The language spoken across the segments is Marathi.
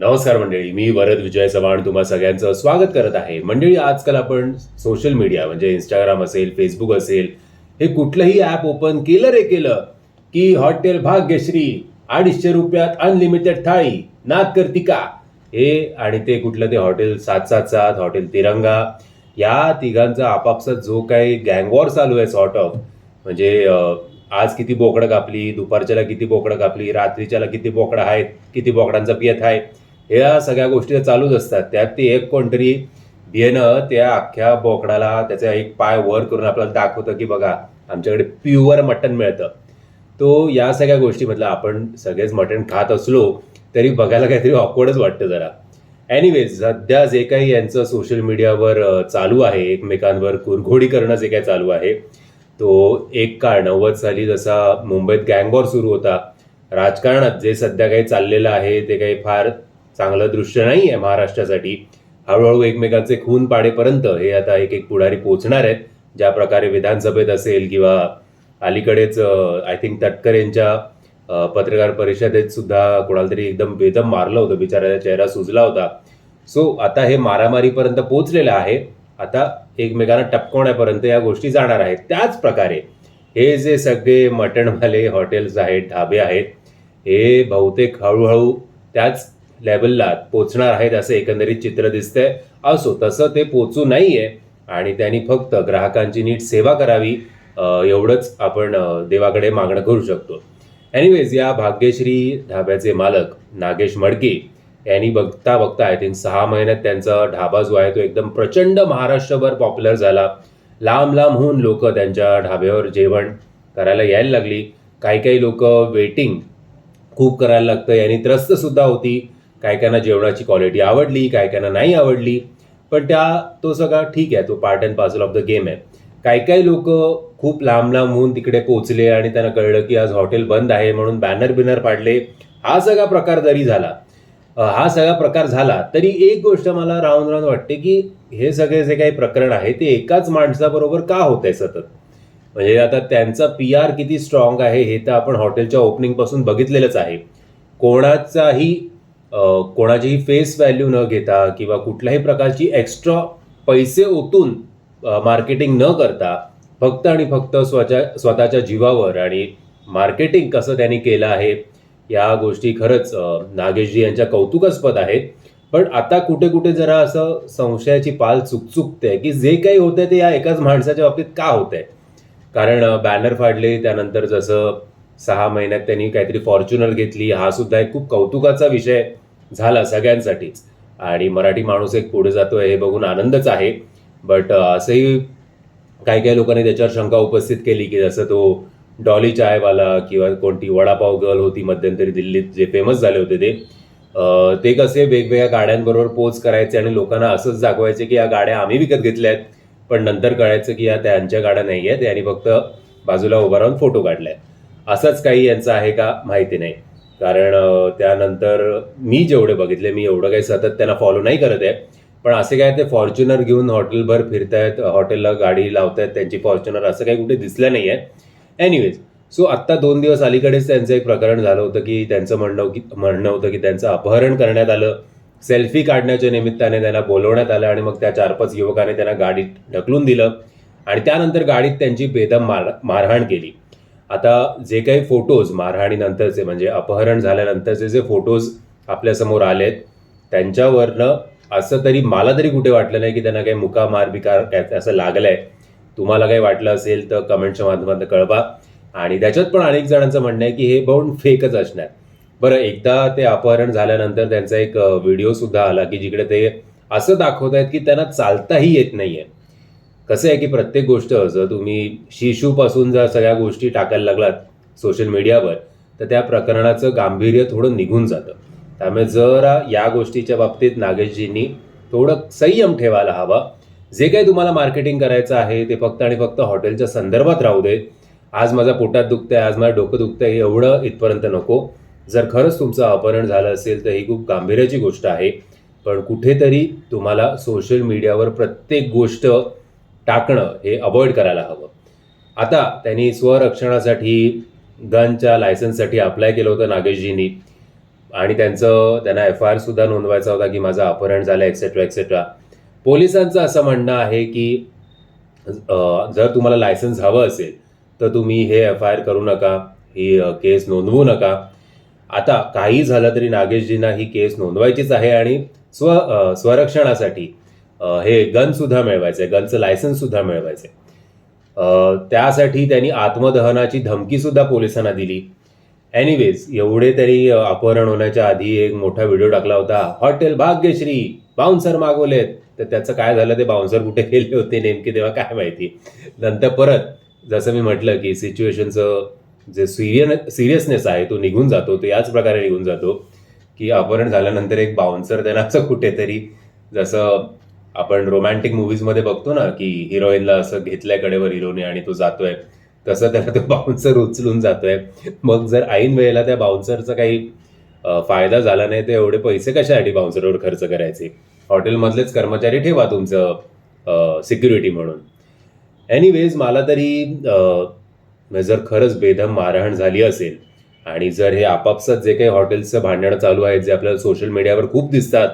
नमस्कार मंडळी मी वरद विजय चव्हाण तुम्हा सगळ्यांचं स्वागत करत आहे. मंडळी आजकाल आपण सोशल मीडिया म्हणजे इंस्टाग्राम असेल फेसबुक असेल हे कुठलंही ॲप ओपन केलं रे केलं की हॉटेल भाग्यश्री अडीचशे रुपयात अनलिमिटेड थाळी नाद करती का? हे आणि ते कुठलं ते हॉटेल सात सात सात हॉटेल तिरंगा या तिघांचा आपापसात जो काही गँगवॉर चालू आहे सॉर्ट ऑफ म्हणजे आज किती बोकडं कापली दुपारच्याला किती बोकडं कापली रात्रीच्याला किती बोकडं आहेत किती बोकडांचा पियत आहे ह्या सगळ्या गोष्टी चालूच असतात. त्यात ते एक कोणतरी येणं त्या अख्ख्या बोकडाला त्याचा एक पाय वर करून आपल्याला दाखवतं की बघा आमच्याकडे प्युअर मटण मिळतं. तो या सगळ्या गोष्टीमधलं आपण सगळेच मटण खात असलो तरी बघायला काहीतरी ऑकवर्डच वाटतं जरा. एनिवेज सध्या जे काही यांचं सोशल मीडियावर चालू आहे एकमेकांवर कुरघोडी करणं जे काही चालू आहे तो एक काळ नव्वद साली जसा मुंबईत गँगवॉर सुरू होता राजकारणात जे सध्या काही चाललेलं आहे ते काही फार चांगलं दृश्य नाही आहे महाराष्ट्रासाठी. हळूहळू एकमेकांचे खून पाडेपर्यंत हे आता एक एक पुढारी पोचणार आहेत. ज्या प्रकारे विधानसभेत असेल किंवा अलीकडेच आय थिंक तटकर यांच्या पत्रकार परिषदेत सुद्धा कोणाला तरी एकदम बेदम मारलं होतं. बिचाराचा चेहरा सुजला होता. सो आता हे मारामारीपर्यंत पोचलेलं आहे. आता एकमेकांना टपकवण्यापर्यंत या गोष्टी जाणार आहेत. त्याच प्रकारे हे जे सगळे मटणवाले हॉटेल्स आहेत ढाबे आहेत हे बहुतेक हळूहळू त्याच लेवलला पोचणार आहेत असं एकंदरीत चित्र दिसतंय. असो तसं ते पोचू नाहीये. आणि त्यांनी फक्त ग्राहकांची नीट सेवा करावी एवढंच आपण देवाकडे मागणं करू शकतो. एनिवेज या भाग्यश्री ढाब्याचे मालक नागेश मडके यांनी बघता बघता आय थिंक सहा महिन्यात त्यांचा ढाबा जो आहे तो एकदम प्रचंड महाराष्ट्रभर पॉप्युलर झाला. लांब लांबहून लोक त्यांच्या ढाब्यावर जेवण करायला यायला लागली. काही काही लोक वेटिंग खूप करायला लागतं. यांनी त्रस्तसुद्धा होती. काही काहींना जेवणाची क्वालिटी आवडली काय काहींना नाही आवडली. पण त्या तो सगळा ठीक आहे तो part and parcel of the game आहे. काही काही लोक खूप लांब लांब होऊन तिकडे पोचले आणि त्यांना कळलं की आज हॉटेल बंद आहे म्हणून बॅनर बिनर पाडले. हा सगळा प्रकार जरी झाला हा सगळा प्रकार झाला तरी एक गोष्ट मला राहून राहून वाटते की हे सगळे जे काही प्रकरण आहे ते एकाच माणसाबरोबर का होत आहे सतत? म्हणजे आता त्यांचा पी आर किती स्ट्रॉंग आहे हे तर आपण हॉटेलच्या ओपनिंगपासून बघितलेलंच आहे. कोणाचाही कोणाचीही फेस व्हॅल्यू न घेता किंवा कुठल्याही प्रकारची एक्स्ट्रा पैसे ओतून मार्केटिंग न करता फक्त आणि फक्त स्वच्या स्वतःच्या जीवावर आणि मार्केटिंग कसं त्यांनी केलं आहे या गोष्टी खरंच नागेशजी यांच्या कौतुकास्पद आहेत. पण आता कुठे कुठे जरा असं संशयाची पाल चुकचुकते की जे काही होतंय ते या एकाच माणसाच्या बाबतीत का होतंय? कारण बॅनर फाडले त्यानंतर जसं सहा महिन्यात त्यांनी काहीतरी फॉर्च्युनर घेतली हा सुद्धा एक खूप कौतुकाचा विषय झाला सगळ्यांसाठीच. आणि मराठी माणूस एक पुढे जातोय हे बघून आनंदच आहे. बट असंही काही काही लोकांनी त्याच्यावर शंका उपस्थित केली की जसं तो डॉली चायवाला किंवा कोणती वडापाव गर्ल होती मध्यंतरी दिल्लीत जे फेमस झाले होते ते ते कसे वेगवेगळ्या गाड्यांबरोबर पोच करायचे आणि लोकांना असंच दाखवायचे की या गाड्या आम्ही विकत घेतल्या आहेत. पण नंतर कळायचं की या त्यांच्या गाड्या नाही आहेत यांनी फक्त बाजूला उभा राहून फोटो काढलाय. असंच काही यांचं आहे का? माहिती नाही. कारण त्यानंतर मी जेवढे बघितले मी एवढं काही सतत त्यांना फॉलो नाही करत आहे. पण असे काय ते फॉर्च्युनर घेऊन हॉटेलभर फिरतायत हॉटेलला गाडी लावतायत त्यांची फॉर्च्युनर असं काही कुठे दिसलं नाही आहे. एनिवेज सो आत्ता दोन दिवस अलीकडेच त्यांचं एक प्रकरण झालं होतं की त्यांचं म्हणणं की म्हणणं होतं की त्यांचं अपहरण करण्यात आलं. सेल्फी काढण्याच्या निमित्ताने त्यांना बोलवण्यात आलं आणि मग त्या चार पाच युवकाने त्यांना गाडीत ढकलून दिलं. आणि त्यानंतर गाडीत त्यांची बेदम मार मारहाण केली. आता जे काही फोटोज मारहाणीनंतरचे म्हणजे अपहरण झाल्यानंतरचे जे फोटोज आपल्यासमोर आलेत त्यांच्यावरनं असं तरी मला तरी कुठे वाटलं नाही की त्यांना काही मुका मार बिकार काय असं लागलंय. तुम्हाला काही वाटलं असेल तर कमेंटच्या माध्यमातून कळवा. आणि त्याच्यात पण अनेक जणांचं म्हणणं आहे की हे बाउंड फेकच असणार. बरं एकदा ते अपहरण झाल्यानंतर त्यांचा एक व्हिडिओ सुद्धा आला की जिकडे ते असं दाखवत आहेत की त्यांना चालताही येत नाहीये. कसं आहे की प्रत्येक गोष्ट जर तुम्ही शिशूपासून जर सगळ्या गोष्टी टाकायला लागलात सोशल मीडियावर तर त्या प्रकरणाचं गांभीर्य थोडं निघून जातं. त्यामुळे जरा या गोष्टीच्या बाबतीत नागेशजींनी थोडं संयम ठेवायला हवा. जे काही तुम्हाला मार्केटिंग करायचं आहे ते फक्त आणि फक्त हॉटेलच्या संदर्भात राहू दे. आज माझा पोटात दुखतंय आज माझं डोकं दुखतं आहे एवढं इथपर्यंत नको. जर खरंच तुमचं अपहरण झालं असेल तर ही खूप गांभीर्याची गोष्ट आहे. पण कुठेतरी तुम्हाला सोशल मीडियावर प्रत्येक गोष्ट टाकणं हे अवॉइड करायला हवं. आता त्यांनी स्वरक्षणासाठी गनच्या लायसन्ससाठी अप्लाय केलं होतं नागेशजींनी. आणि त्यांचं त्यांना एफ आय आर सुद्धा नोंदवायचा होता की माझं अपहरण झालं एक्सेट्रा एक्सेट्रा पोलिसांचं असं म्हणणं आहे की जर तुम्हाला लायसन्स हवं असेल तर तुम्ही हे एफ आय आर करू नका ही केस नोंदवू नका. आता काही झालं तरी नागेशजींना ही केस नोंदवायचीच आहे आणि स्व स्वरक्षणासाठी हे गन सुद्धा मिळवायचं आहे गनचं लायसन्स सुद्धा मिळवायचं. आहे त्यासाठी त्यांनी आत्मदहनाची धमकी सुद्धा पोलिसांना दिली. एनिवेज एवढे तरी अपहरण होण्याच्या आधी एक मोठा व्हिडिओ टाकला होता. हॉटेल भाग्यश्री बाउन्सर मागवलेत. तर त्याचं काय झालं ते बाउन्सर कुठे गेले होते नेमके तेव्हा काय माहिती. नंतर परत जसं मी म्हटलं की सिच्युएशनचं जे सिरियन सिरियसनेस आहे तो निघून जातो तो याच प्रकारे निघून जातो की अपहरण झाल्यानंतर एक बाउन्सर त्यांना असं कुठेतरी जसं आपण रोमॅन्टिक मूवीजमध्ये बघतो ना की हिरोईनला असं घेतलंय कडेवर हिरोने आणि तो जातोय. तसं त्याला तो बाउन्सर उचलून जातोय. मग जर ऐन वेळेला त्या बाउन्सरचा काही फायदा झाला नाही तर एवढे पैसे कशासाठी बाउन्सरवर खर्च करायचे? हॉटेलमधलेच कर्मचारी ठेवा तुमचं सिक्युरिटी म्हणून. एनिवेज मला तरी जर खरंच बेदम मारहाण झाली असेल आणि जर हे आपापसात जे काही हॉटेल्सचं भांडणं चालू आहेत जे आपल्याला सोशल मीडियावर खूप दिसतात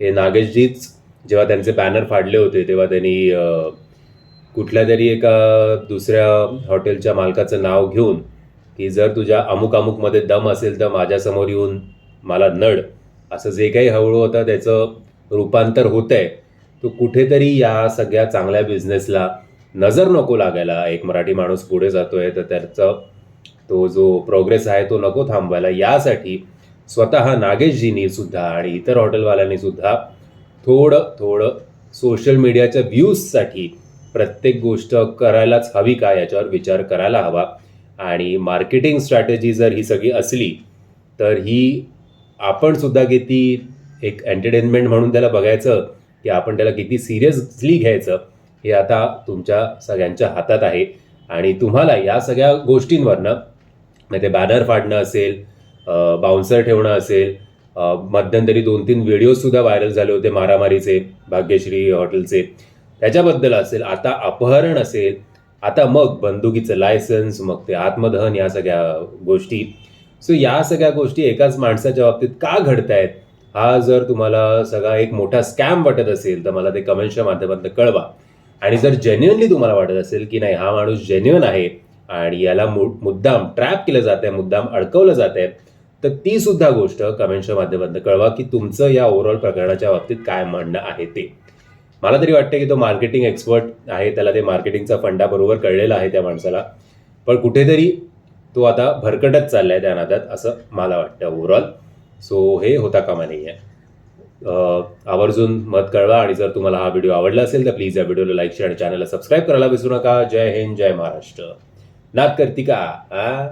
हे नागेशजीच जेव्हा त्यांचे बॅनर फाडले होते तेव्हा त्यांनी कुठल्या तरी एका दुसऱ्या हॉटेलच्या मालकाचं नाव घेऊन की जर तुझ्या अमुक अमुकमध्ये दम असेल तर माझ्यासमोर येऊन मला नड. असं जे काही हळू होतं त्याचं रूपांतर होतंय तो कुठेतरी या सगळ्या चांगल्या बिझनेसला नजर नको लागायला. एक मराठी माणूस पुढे जातो आहे तर त्याचा तो जो प्रोग्रेस आहे तो नको थांबवायला. यासाठी स्वतः नागेशजींनी सुद्धा आणि इतर हॉटेलवाल्यांनी सुद्धा थोडं थोडं सोशल मीडियाच्या व्ह्यूजसाठी प्रत्येक गोष्ट करायलाच हवी का याच्यावर विचार करायला हवा. आणि मार्केटिंग स्ट्रॅटेजी जर ही सगळी असली तर ही आपण सुद्धा किती एक एंटरटेनमेंट म्हणून त्याला बघायचं की आपण त्याला किती सिरियसली घ्यायचं हे आता तुमच्या सगळ्यांच्या हातात आहे. आणि तुम्हाला या सगळ्या गोष्टींवरनं म्हणजे ते बॅनर फाडणं असेल बाउन्सर ठेवणं असेल मध्यंतरी दोन तीन व्हिडिओ सुद्धा व्हायरल झाले होते मारामारीचे भाग्यश्री हॉटेलचे. त्याच्याबद्दल असेल आता अपहरण असेल आता मग बंदुकीचं लायसन्स मग ते आत्मदहन या सगळ्या गोष्टी. सो या सगळ्या गोष्टी एकाच माणसाच्या बाबतीत का घडत आहेत हा जर तुम्हाला सगळा एक मोठा स्कॅम वाटत असेल तर मला ते कमेंटच्या माध्यमातून कळवा. आणि जर जेन्युअनली तुम्हाला वाटत असेल की नाही हा माणूस जेन्युअन आहे आणि याला मु- मुद्दाम ट्रॅप केलं जात आहे मुद्दाम अडकवलं जात आहे तर ती सुद्धा गोष्ट कमेंटच्या माध्यमातून कळवा की तुमचं या ओव्हरऑल प्रकरणाच्या बाबतीत काय म्हणणं आहे ते. मला तरी वाटतं की तो मार्केटिंग एक्सपर्ट आहे त्याला ते मार्केटिंगचा फंडा बरोबर कळलेला आहे त्या माणसाला. पण कुठेतरी तो आता भरकटत चाललाय त्या नादात असं मला वाटतं ओव्हरऑल सो हे होता कामा नाही आहे आवर्जून मत कळवा आणि जर तुम्हाला हा व्हिडिओ आवडला असेल तर प्लीज या व्हिडिओला लाईक शेअर आणि चॅनलला सबस्क्राईब करायला विसरू नका. जय हिंद जय महाराष्ट्र. नाद करती का? आ?